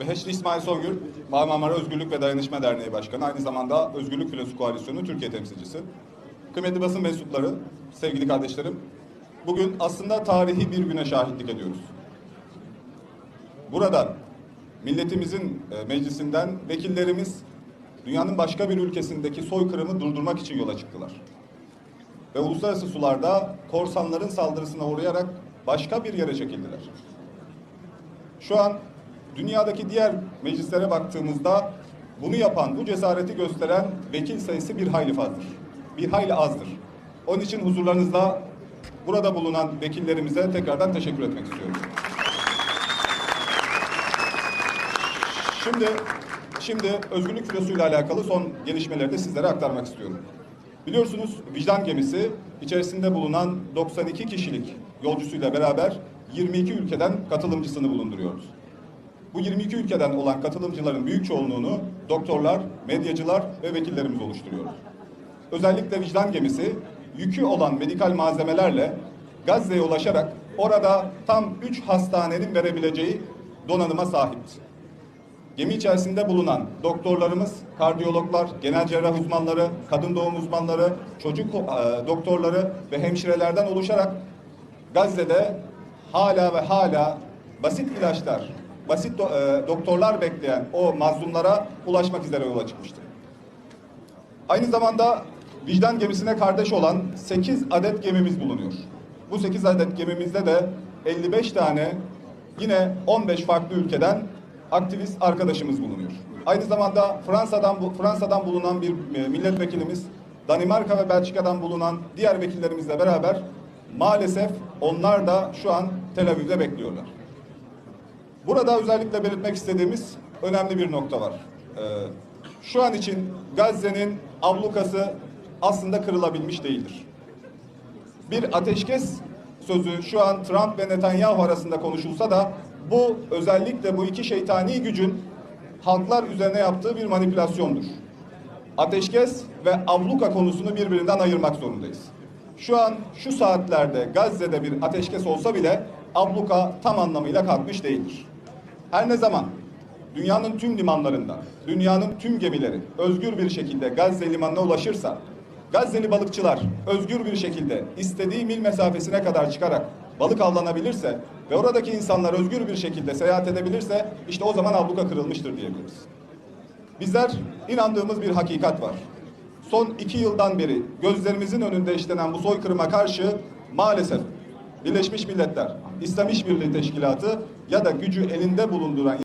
Beheşli İsmail Songül, Mavi Marmara Özgürlük ve Dayanışma Derneği Başkanı, aynı zamanda Özgürlük Filosu Koalisyonu Türkiye temsilcisi. Kıymetli basın mensupları, sevgili kardeşlerim, bugün aslında tarihi bir güne şahitlik ediyoruz. Burada milletimizin e, meclisinden vekillerimiz dünyanın başka bir ülkesindeki soykırımı durdurmak için yola çıktılar. Ve uluslararası sularda korsanların saldırısına uğrayarak başka bir yere çekildiler. Şu an dünyadaki diğer meclislere baktığımızda bunu yapan, bu cesareti gösteren vekil sayısı bir hayli fazladır. Bir hayli azdır. Onun için huzurlarınızda burada bulunan vekillerimize tekrardan teşekkür etmek istiyorum. Şimdi şimdi özgürlük filosuyla alakalı son gelişmeleri de sizlere aktarmak istiyorum. Biliyorsunuz vicdan gemisi içerisinde bulunan 92 kişilik yolcusuyla beraber 22 ülkeden katılımcısını bulunduruyoruz. Bu 22 ülkeden olan katılımcıların büyük çoğunluğunu doktorlar, medyacılar ve vekillerimiz oluşturuyor. Özellikle vicdan gemisi yükü olan medikal malzemelerle Gazze'ye ulaşarak orada tam 3 hastanenin verebileceği donanıma sahipti. Gemi içerisinde bulunan doktorlarımız, kardiyologlar, genel cerrah uzmanları, kadın doğum uzmanları, çocuk e, doktorları ve hemşirelerden oluşarak Gazze'de hala ve hala basit ilaçlar, basit do- e, doktorlar bekleyen o mazlumlara ulaşmak üzere yola çıkmıştır. Aynı zamanda vicdan gemisine kardeş olan 8 adet gemimiz bulunuyor. Bu 8 adet gemimizde de 55 tane yine 15 farklı ülkeden aktivist arkadaşımız bulunuyor. Aynı zamanda Fransa'dan Fransa'dan bulunan bir e, milletvekilimiz, Danimarka ve Belçika'dan bulunan diğer vekillerimizle beraber maalesef onlar da şu an Tel Aviv'de bekliyorlar. Burada özellikle belirtmek istediğimiz önemli bir nokta var. Ee, şu an için Gazze'nin ablukası aslında kırılabilmiş değildir. Bir ateşkes sözü şu an Trump ve Netanyahu arasında konuşulsa da bu özellikle bu iki şeytani gücün halklar üzerine yaptığı bir manipülasyondur. Ateşkes ve abluka konusunu birbirinden ayırmak zorundayız. Şu an şu saatlerde Gazze'de bir ateşkes olsa bile abluka tam anlamıyla kalkmış değildir. Her ne zaman dünyanın tüm limanlarında, dünyanın tüm gemileri özgür bir şekilde Gazze limanına ulaşırsa, Gazze'li balıkçılar özgür bir şekilde istediği mil mesafesine kadar çıkarak balık avlanabilirse ve oradaki insanlar özgür bir şekilde seyahat edebilirse işte o zaman abluka kırılmıştır diyebiliriz. Bizler inandığımız bir hakikat var. Son iki yıldan beri gözlerimizin önünde işlenen bu soykırıma karşı maalesef Birleşmiş Milletler, İslam İşbirliği Teşkilatı ya da gücü elinde bulunduran